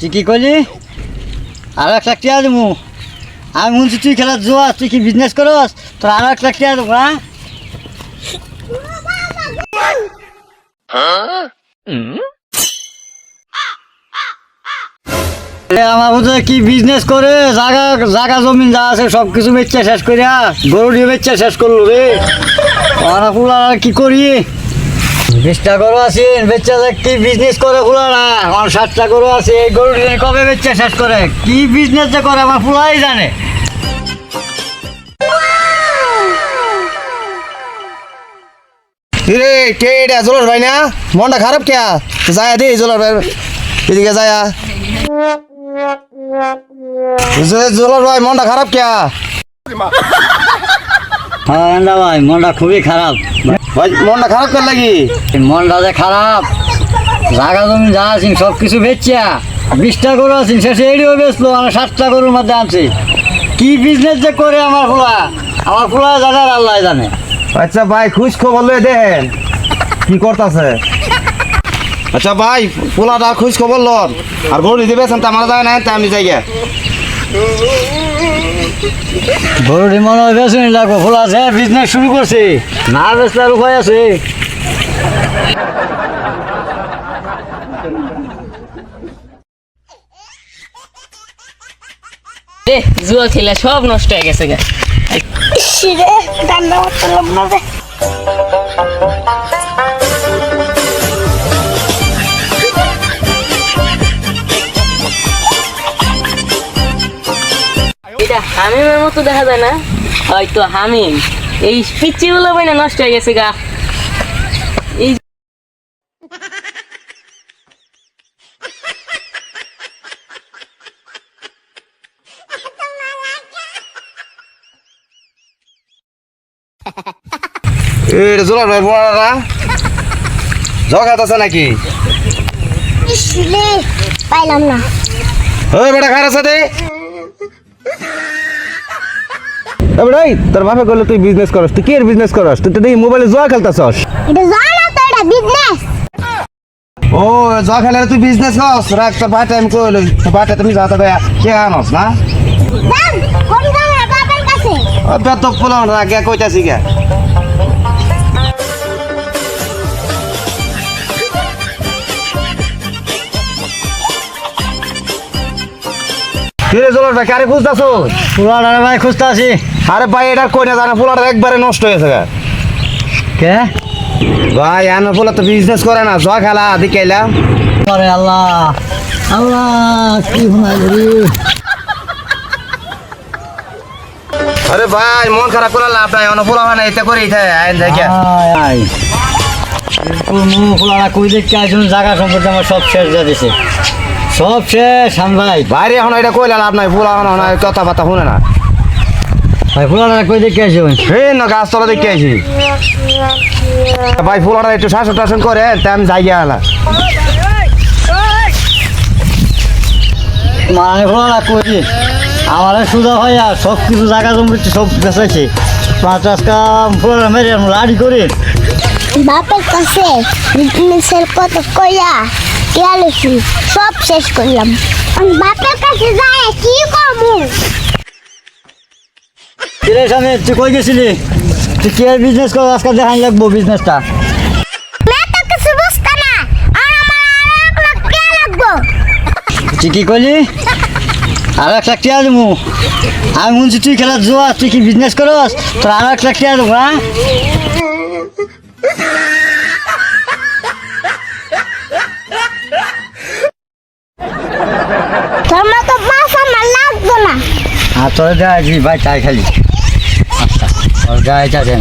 তুই কি করলি? আর এক লাখ টাকা দেবো। আমি বলছি, তুই খেলা জোয়া তুই কি বিজনেস করস? তোর আর এক লাখ টাকা দেবো হ্যাঁ? আমার বোধ কি বিজনেস করে? জায়গা জায়গা জমিন যা আছে সব কিছু বেচছে শেষ করিয়া গরু বেচছে শেষ করল রে। ফুলা কি করি? বিশটা গরু আছে বেচা কি বিজনেস করে ফুলারা? আমার সাতটা গরু আছে এই গরু কবে বেচছে শেষ করে? কি বিজনেস যে করে আমার ফুলাই জানে। রে কে এটা? জোলার ভাই না? মনটা খারাপ কে যায় দে জোলার ভাই। এদিকে যায়। জোলার ভাই মনটা খারাপ কে হ্যাঁ এন্দা ভাই মনটা খুবই খারাপ। ভাই মনটা খারাপ কেন লাগি? মনটা যে খারাপ জায়গা জমি যা আছে সব কিছু বেচছে। বিশটা গরু আছে শেষে এড়িও বেচলো আমার সাতটা গরুর মধ্যে আনছি। কি বিজনেস যে করে আমার ফুলা? আমার ফুলা জানে আর আল্লাহ জানে। আচ্ছা ভাই খুশ খবর লয়ে দেন। কি করতেছে? আচ্ছা ভাই পোলাটা খুশ খবর লন। আর গরু দিতে তো আমার যায় না তা আমি যাই। গরুটি মনে হয় লাগবো ফুলা যে বিজনেস শুরু করছে। না বেচলে আর উপায় আছে? জুয়া খেলে সব নষ্ট হয়ে গেছে গা। হামিমের মতো দেখা যায় না? হয়তো হামিম। এই পিচ্ছি গুলো না নষ্ট হয়ে গেছে গা। এই এটা জোলার ভাই পোলাটা জগাত আছে নাকি? পাইলাম না। ওই বেটা খারাপ সাথে এই তোর বাপে করলে তুই বিজনেস করস। তুই কি এর বিজনেস করস? তুই তো দেখি মোবাইলে জুয়া খেলতেছস। এটা জানো তো এটা বিজনেস ও জুয়া খেলে তুই বিজনেস করস? রাখ তোর বাটা আমি কইল তোর বাটা তুমি যাতা দেয়া কে আনস না? কোন দামের বাবার কাছে? রাখ গে কইতাছি গে। কিরে জলার ভাই কারে খুঁজতাছ ফুলাটা ভাই খুঁজতে আছি আরে ভাই এটা কই না জানা পোলাটা একবারে নষ্ট হয়েছে গা। কে? ভাই আনার পোলা তো বিজনেস করে না জয়া খেলা দিকে এলাম আরে আল্লাহ আল্লাহ কি রে? আরে ভাই মন খারাপ করে লাভ নাই অন্য পোলা মানে এটা করে ইথায় আইন দেখে। ফুলাটা কই দেখতে আসুন জায়গা সম্পর্কে আমার সব শেষ যা দিছে সব শেষ ভাই। বাইরে এখন এটা কইলে লাভ নাই পোলা কথা বার্তা শুনে না। ভাই ফুলাটা কই দেখতে আসুন হে না গাছ তলা দেখে আছি ভাই পোলাটা একটু শাসন টাসন করে তা আমি যাই না মানে ফুলাটা কই আমার সুদা ভাইয়া সব কিছু জায়গা জমি সব বেঁচেছে পাঁচ আজকা ফুলাটা মেরে লাড়ি করে। বাপের কাছে বিজনেসের কত কইয়া টিয়ালিসি সব শেষ করলাম। আমি বাপের কাছে যাই কি করব কিরে স্বামী তুই কই গেছিলি? তুই কি বিজনেস কর আজকে দেখাই লাগবো বিজনেসটা তুই কি করলি আর এক লাখ টাকা দেবো আমি বলছি তুই খেলা জোয়া তুই কি বিজনেস করস? তোর আর এক লাখ টাকা দেবো হ্যাঁ? আর তোর গায়ে ভাই তাই খালি। আচ্ছা তোর গায়ে যা দেন